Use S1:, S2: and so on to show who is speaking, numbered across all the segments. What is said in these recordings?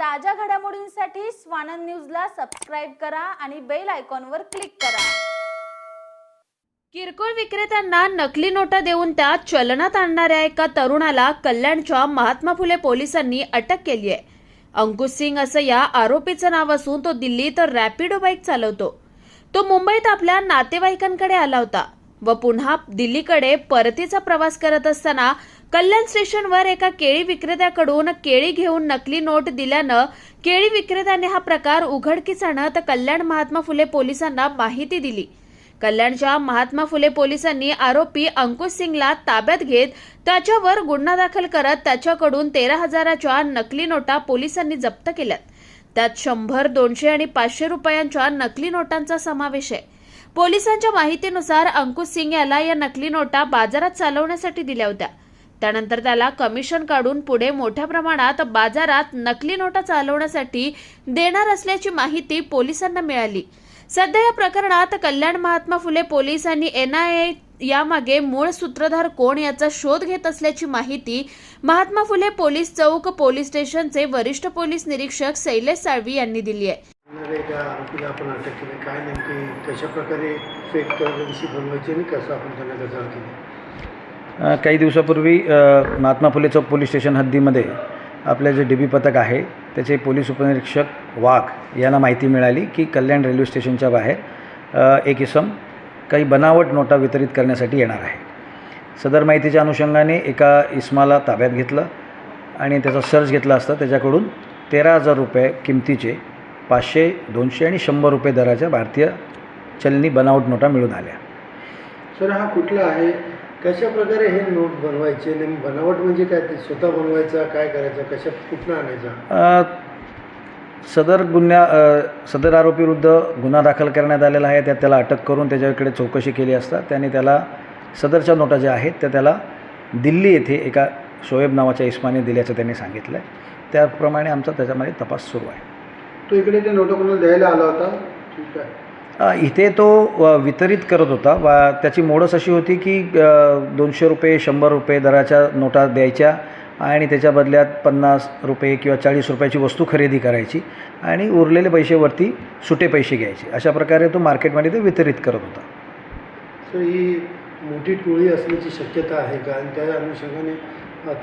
S1: ताज्या घडामोडींसाठी स्वानंद न्यूजला सबस्क्राईब करा आणि बेल आयकॉनवर क्लिक करा. किरकोळ विक्रेत्यांना नकली नोटा देऊन त्या चलनात आणणाऱ्या एका तरुणाला कल्याणच्या महात्मा फुले पोलिसांनी अटक केली आहे. अंकुश सिंग असं या आरोपीचं नाव असून तो दिल्लीत रॅपिडो बाईक चालवतो. तो मुंबईत आपल्या नातेवाईकांकडे आला होता व पुन्हा दिल्लीकडे परतीचा प्रवास करत असताना कल्याण स्टेशनवर एका केळी विक्रेत्याकडून केळी घेऊन नकली नोट दिल्यानं केळी विक्रेत्याने हा प्रकार उघडकीस आणत कल्याण महात्मा फुले पोलिसांना माहिती दिली. कल्याणच्या महात्मा फुले पोलिसांनी आरोपी अंकुश सिंगला ताब्यात घेत त्याच्यावर गुन्हा दाखल करत त्याच्याकडून तेरा हजाराच्या नकली नोटा पोलिसांनी जप्त केल्यात. त्यात शंभर दोनशे आणि पाचशे रुपयांच्या नकली नोटांचा समावेश आहे. पोलिसांच्या माहितीनुसार अंकुश सिंग याला या नकली नोटा बाजारात चालवण्यासाठी दिल्या होत्या. त्यानंतर त्याला कमिशन काढून पुढे मोठ्या प्रमाणात बाजारात नकली नोटा चालवण्यासाठी देणार असल्याची माहिती पोलिसांना मिळाली. सध्या या प्रकरणात कल्याण महात्मा फुले पोलीस आणि एनआयए यामागे मूळ सूत्रधार कोण याचा शोध घेत असल्याची माहिती महात्मा फुले पोलीस चौक पोलीस स्टेशनचे वरिष्ठ पोलीस निरीक्षक शैलेश साळवी यांनी दिली आहे.
S2: आरोपीला आपण अटक केली. काय नेमकी कशा प्रकारे फेक करन्सी बनवायची आणि कसं आपण त्यांना गजाळ केली?
S3: काही दिवसापूर्वी महात्मा फुले चौक पोलीस स्टेशन हद्दीमध्ये आपले जे डी बी पथक आहे त्याचे पोलीस उपनिरीक्षक वाघ यांना माहिती मिळाली की कल्याण रेल्वे स्टेशनच्या बाहेर एक इसम काही बनावट नोटा वितरित करण्यासाठी येणार आहे. सदर माहितीच्या अनुषंगाने एका इस्माला ताब्यात घेतलं आणि त्याचा सर्च घेतला असता त्याच्याकडून तेरा हजार रुपये किमतीचे पाचशे दोनशे आणि शंभर रुपये दराच्या भारतीय चलनी बनावट नोटा मिळून आल्या.
S2: सर हा कुठला आहे? कशा प्रकारे हे नोट बनवायचे? नेम बनावट म्हणजे काय? ते स्वतः बनवायचा काय करायचं? कशा कुठनं आणायचा?
S3: अ, सदर गुन्ह्या अ, सदर आरोपीविरुद्ध गुन्हा दाखल करण्यात आलेला आहे. त्यात त्याला अटक करून त्याच्याकडे चौकशी केली असता त्याने त्याला सदरच्या नोटा ज्या आहेत त्या त्याला दिल्ली येथे एका शोएब नावाच्या इस्माने दिल्याचं त्यांनी सांगितलं आहे त्याप्रमाणे आमचा त्याच्यामध्ये तपास सुरू आहे.
S2: तो इकडे ते नोटा कोणाला द्यायला आला होता? ठीक आहे.
S3: इथे तो वितरित करत होता. वा त्याची मोडस अशी होती की दोनशे रुपये शंभर रुपये दराच्या नोटा द्यायच्या आणि त्याच्या बदल्यात पन्नास रुपये किंवा चाळीस रुपयाची वस्तू खरेदी करायची आणि उरलेले पैसेवरती सुटे पैसे घ्यायचे. अशा प्रकारे तो मार्केटमध्ये ते वितरित करत होता.
S2: सर ही मोठी टोळी असण्याची शक्यता आहे का? आणि त्या अनुषंगाने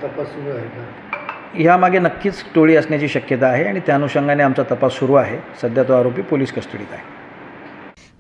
S2: तपास सुरू आहे का?
S3: ह्यामागे नक्कीच टोळी असण्याची शक्यता आहे आणि त्या अनुषंगाने आमचा तपास सुरू आहे. सध्या तो आरोपी पोलीस कस्टडीत आहे.